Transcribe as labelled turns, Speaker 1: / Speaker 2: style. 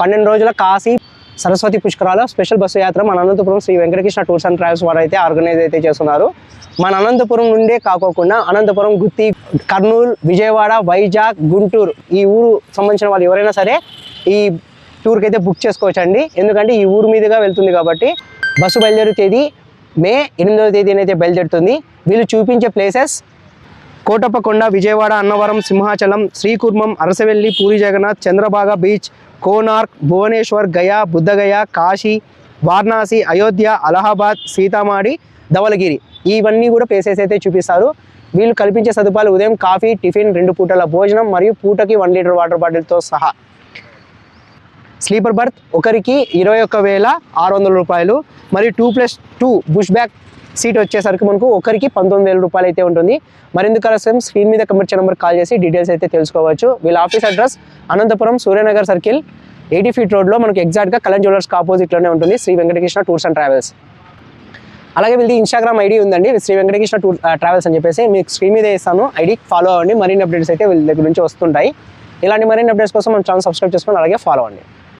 Speaker 1: పన్నెండు రోజుల కాశీ సరస్వతి పుష్కరాల స్పెషల్ బస్సు యాత్ర మన Anantapuram Sri Venkatakrishna tours and travels వారు అయితే ఆర్గనైజ్ అయితే చేస్తున్నారు. మన అనంతపురం నుండే కాకోకుండా అనంతపురం గుత్తి కర్నూలు విజయవాడ వైజాగ్ గుంటూరు ఈ ఊరు సంబంధించిన వాళ్ళు ఎవరైనా సరే ఈ టూర్కి అయితే బుక్ చేసుకోవచ్చండి. ఎందుకంటే ఈ ఊరు మీదుగా వెళ్తుంది కాబట్టి బస్సు బయలుదేరు తేదీ మే ఎనిమిదవ తేదీనైతే బయలుదేరుతుంది. వీళ్ళు చూపించే ప్లేసెస్ కోటప్పకొండ విజయవాడ అన్నవరం సింహాచలం శ్రీకుర్మం అరసవెల్లి పూరి జగన్నాథ్ చంద్రభాగ బీచ్ కోనార్క్ భువనేశ్వర్ గయా బుద్ధగయ కాశీ వారణాసి అయోధ్య అలహాబాద్ సీతామాడి ధవలగిరి ఇవన్నీ కూడా ప్లేసెస్ అయితే చూపిస్తారు. వీళ్ళు కల్పించే సదుపాయాలు ఉదయం కాఫీ టిఫిన్ రెండు పూటల భోజనం మరియు పూటకి వన్ లీటర్ వాటర్ బాటిల్తో సహా. స్లీపర్ బర్త్ ఒకరికి ఇరవై ఒక్క వేల ఆరు వందల రూపాయలు. మరియు two plus two push back seat వచ్చేసరికి మనకు ఒకరికి పంతొమ్మిది వేల రూపాయలు అయితే ఉంటుంది. మరింత కలసం స్క్రీన్ మీద కమర్చి నెంబర్ కాల్ చేసి డీటెయిల్స్ అయితే తెలుసుకోవచ్చు. వీళ్ళ office address Anantapuram Suryanagar circle eighty feet రోడ్లో మనకు ఎగ్జాక్ట్గా కళ్యాణ్ జ్యువెలర్స్కి ఆపోజిట్లోనే ఉంటుంది. Sri Venkatakrishna tours and travels. అలాగే వీళ్ళది ఇన్స్టాగ్రామ్ ఐడి ఉందండి. శ్రీ వెంకటకృష్ణ టూర్ ట్రావెల్స్ అని చెప్పేసి మీకు స్క్రీన్ మీద ఇస్తాను. ఐడి ఫాలో అవ్వండి. మరిన్ని అప్డేట్స్ అయితే వీళ్ళ దగ్గర నుంచి వస్తుంటాయి. ఇలాంటి మరిన్ని అప్డేట్స్ కోసం మన ఛానల్ సబ్స్క్రైబ్ చేసుకొని అలాగే ఫాలో అవ్వండి.